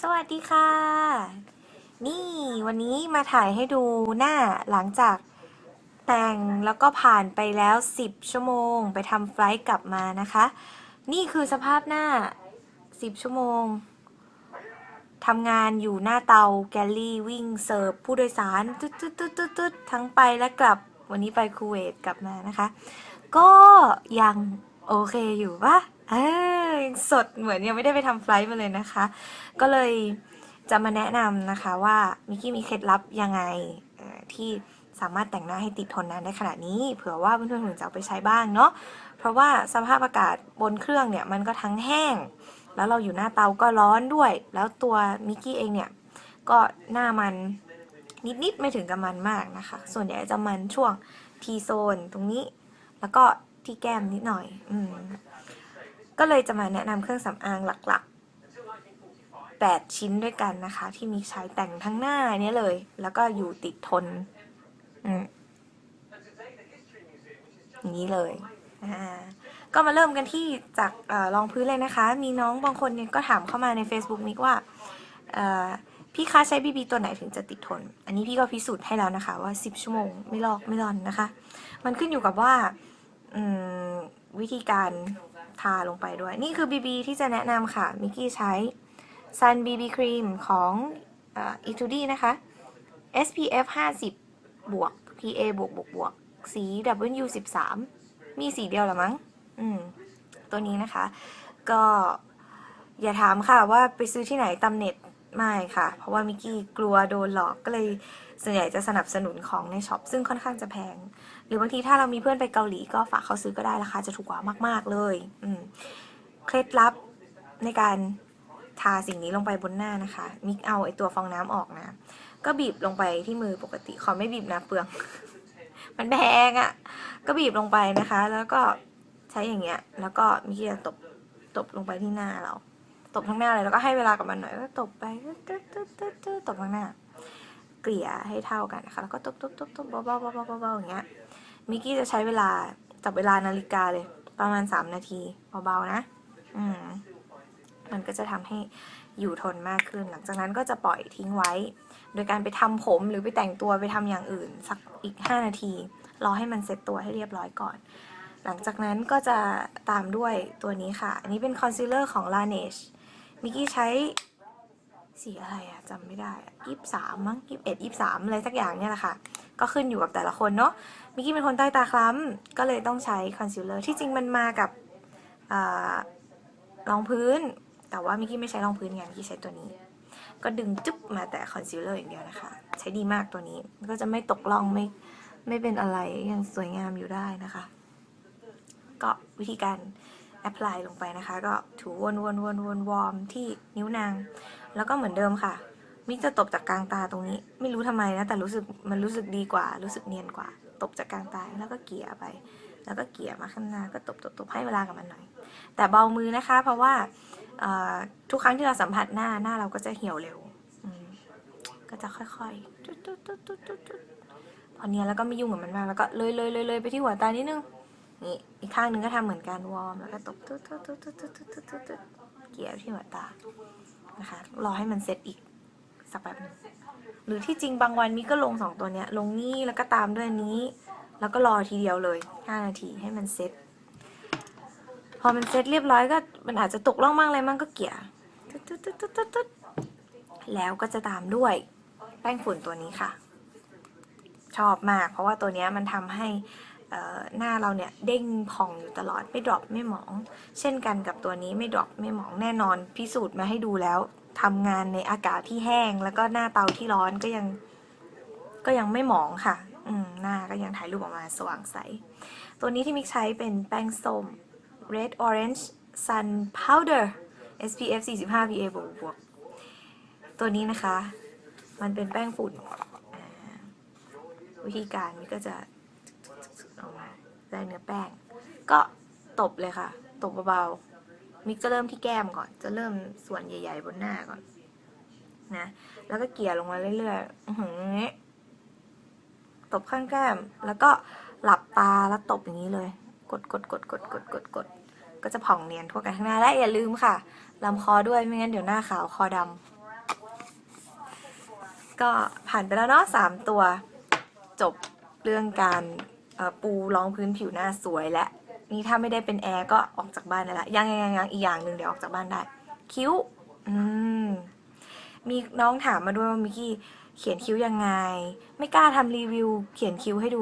สวัสดีค่ะ นี่วันนี้มาถ่ายให้ดูหน้าหลังจากแต่งแล้วก็ผ่านไปแล้ว 10 ชั่วโมง ไปทำไฟล์กลับมานะคะ นี่คือสภาพหน้า 10 ชั่วโมงทำงานอยู่หน้าเตาแกลลี่วิ่งเสิร์ฟผู้โดยสารตึ๊ดตึ๊ดตึ๊ดตึ๊ดตึ๊ดทั้งไปและกลับวันนี้ไปคูเวตกลับมานะคะ ก็ยังโอเคอยู่ปะ ออยังสดเหมือนยังไม่ได้ไปทำไฟล์มาเลยนะคะ ก็เลยจะมาแนะนำนะคะว่ามิกกี้มีเคล็ดลับยังไงที่สามารถแต่งหน้าให้ติดทนนานได้ขนาดนี้ เผื่อว่าเพื่อนๆคนอื่นจะเอาไปใช้บ้างเนาะเพราะว่าสภาพอากาศบนเครื่องเนี่ยมันก็ทั้งแห้ง แล้วเราอยู่หน้าเตาก็ร้อนด้วย แล้วตัวมิกกี้เองเนี่ยก็หน้ามันนิดๆไม่ถึงกับมันมากนะคะ ส่วนใหญ่จะมันช่วงทีโซนตรงนี้ แล้วก็ที่แก้มนิดหน่อย อืม ก็เลยจะมาแนะนำเครื่องสำอางหลักๆ 8 ชิ้นด้วยกันนะคะ ที่มีใช้แต่งทั้งหน้าเนี้ยเลย แล้วก็อยู่ติดทนอืมอย่างนี้เลยอ่าก็มาเริ่มกันที่จากอรองพื้นเลยนะคะ มีน้องบางคนเนี่ยก็ถามเข้ามาใน Facebook มิกว่าพี่คะใช้บีบีตัวไหนถึงจะติดทน อันนี้พี่ก็พิสูจน์ให้แล้วนะคะ ว่า 10 ชั่วโมงไม่ลอกไม่รอนนะคะ มันขึ้นอยู่กับว่าวิธีการ ทาลงไปด้วย นี่คือ BB ที่จะแนะนำค่ะ มิกกี้ใช้ Sun BB Cream ของอ่อ Etude นะคะ SPF 50 บวก PA บวกบวกบวกสี W 13 มีสีเดียวหรอมั้ง อืม ตัวนี้นะคะ ก็อย่าถามค่ะว่าไปซื้อที่ไหนตำเน็ตไม่ค่ะ เพราะว่ามิกกี้กลัวโดนหลอกก็เลย ส่วนใหญ่จะสนับสนุนของในช็อปซึ่งค่อนข้างจะแพง หรือบางทีถ้าเรามีเพื่อนไปเกาหลีก็ฝากเขาซื้อก็ได้ราคาจะถูกกว่ามาก ๆเลยเคล็ดลับในการทาสิ่งนี้ลงไปบนหน้านะคะ มิกเอาไอตัวฟองน้ำออกนะ ก็บีบลงไปที่มือปกติ ขอไม่บีบนะเปลือง มันแพงอะ่ะ ก็บีบลงไปนะคะ แล้วก็ใช้อย่างเงี้ย แล้วก็มิกจะตบ ตบลงไปที่หน้าเรา ตบทั้งหน้าเลย แล้วก็ให้เวลากับมันหน่อย ก็ตบไปตบทั้งหน้า เกลี่ยให้เท่ากันนะคะแล้วก็ตบตบตบตบเบาเบาเบาเบาเบาๆอย่างเงี้ยมิกกี้จะใช้เวลาจับเวลานาฬิกาเลย ประมาณ 3 นาทีเบาๆนะอืมมันก็จะทำให้อยู่ทนมากขึ้น หลังจากนั้นก็จะปล่อยทิ้งไว้ โดยการไปทำผมหรือไปแต่งตัวไปทำอย่างอื่น สักอีก 5 นาทีรอให้มันเซ็ตตัวให้เรียบร้อยก่อน หลังจากนั้นก็จะตามด้วยตัวนี้ค่ะ อันนี้เป็นคอนซีลเลอร์ของ Laneige มิกกี้ใช้ สีอะไรอะจำไม่ได้ยี่สามมั้งยี่สิบเอ็ดยี่สามอะไรสักอย่างเนี่ยแหละค่ะ ก็ขึ้นอยู่กับแต่ละคนเนาะมิกกี้เป็นคนใต้ตาคล้ำก็เลยต้องใช้คอนซีลเลอร์ที่จริงมันมากับรองพื้น แต่ว่ามิกกี้ไม่ใช้รองพื้นไงมิกกี้ใช้ตัวนี้ ก็ดึงจุ๊บมาแต่คอนซีลเลอร์อย่างเดียวนะคะ ใช้ดีมากตัวนี้ก็จะไม่ตกล่องไม่ไม่เป็นอะไรยังสวยงามอยู่ได้นะคะ ก็วิธีการ อพพลายลงไปนะคะ ก็ถูวนวนวนวนวอร์มที่นิ้วนาง แล้วก็เหมือนเดิมค่ะ มิกจะตบจากกลางตาตรงนี้ ไม่รู้ทำไมนะ แต่รู้สึกมันรู้สึกดีกว่า รู้สึกเนียนกว่า ตบจากกลางตาแล้วก็เกี่ยไป แล้วก็เกี่ยมาข้างหน้าก็ตบตบตบให้เวลากับมันหน่อย แต่เบามือนะคะ เพราะว่าทุกครั้งที่เราสัมผัสหน้าหน้าเราก็จะเหี่ยวเร็ว ก็จะค่อยๆตุ๊ดตุ๊ดตุ๊ดตุ๊ดตุ๊ดพอเนี้ยแล้วก็ไม่ยุ่งกับมันมากแล้วก็เลยเลยเลยเลยไปที่หัวตานิดนึง นี่อีกข้างหนึ่งก็ทำเหมือนกันวอร์มแล้วก็ตบตุ๊ดตุ๊ดตุ๊ดตุ๊ดตุ๊ดตุ๊ดตุ๊ดตุ๊ดเกี่ยวที่หัวตานะคะรอให้มันเซ็ตอีกสักแป๊บหนึงหรือที่จริงบางวันมีก็ลงสองตัวเนี้ยลงนี่แล้วก็ตามด้วยนี้ แล้วก็รอทีเดียวเลย5นาทีให้มันเซ็ตพอมันเซ็ตเรียบร้อยก็มันอาจจะตกล่องมากเลยมั่งก็เกี่ยตึ๊ดตึ๊ดตึ๊ดตึ๊ดตึ๊ดตึ๊ดแล้วก็จะตามด้วยแป้งฝุ่นตัวนี้ค่ะ ชอบมาก เพราะว่าตัวเนี้ยมันทำให้ หน้าเราเนี่ยเด้งผ่องอยู่ตลอดไม่ดรอปไม่หมอง เช่นกันกับตัวนี้ไม่ดรอปไม่หมองแน่นอนพิสูจน์มาให้ดูแล้วทำงานในอากาศที่แห้ง แล้วก็หน้าเตาที่ร้อนก็ยังก็ยังไม่หมองค่ะ อืมหน้าก็ยังถ่ายรูปออกมาสว่างใส ตัวนี้ที่มิกใช้เป็นแป้งส้ม Red Orange Sun Powder SPF 45 PA บวกบวกตัวนี้นะคะ มันเป็นแป้งฝุ่นวิธีการมิกก็จะ อกมาได้เนื้อแป้ง ก็ตบเลยค่ะ ตบเบาๆ มิกจะเริ่มที่แก้มก่อน จะเริ่มส่วนใหญ่ ๆ บนหน้าก่อน นะ แล้วก็เกี่ยลงมาเรื่อยๆหืออย่างงี้ตบข้างแก้ม แล้วก็หลับตาแล้วตบอย่างนี้เลย กดกดกดกดกดกดกดก็จะผ่องเนียนทั่วกันข้างหน้าและอย่าลืมค่ะลำคอด้วยไม่งั้นเดี๋ยวหน้าขาวคอดำก็ผ่านไปแล้วเนาะสามตัว จบเรื่องการ ปูรองพื้นผิวหน้าสวยและ นี่ถ้าไม่ได้เป็นแอร์ก็ออกจากบ้านได้ละยังยังยังอีกอย่างหนึ่งเดี๋ยวออกจากบ้านได้ คิ้ว อืมมีน้องถามมาด้วยว่ามิกกี้เขียนคิ้วยังไง ไม่กล้าทำรีวิว เขียนคิ้วให้ดู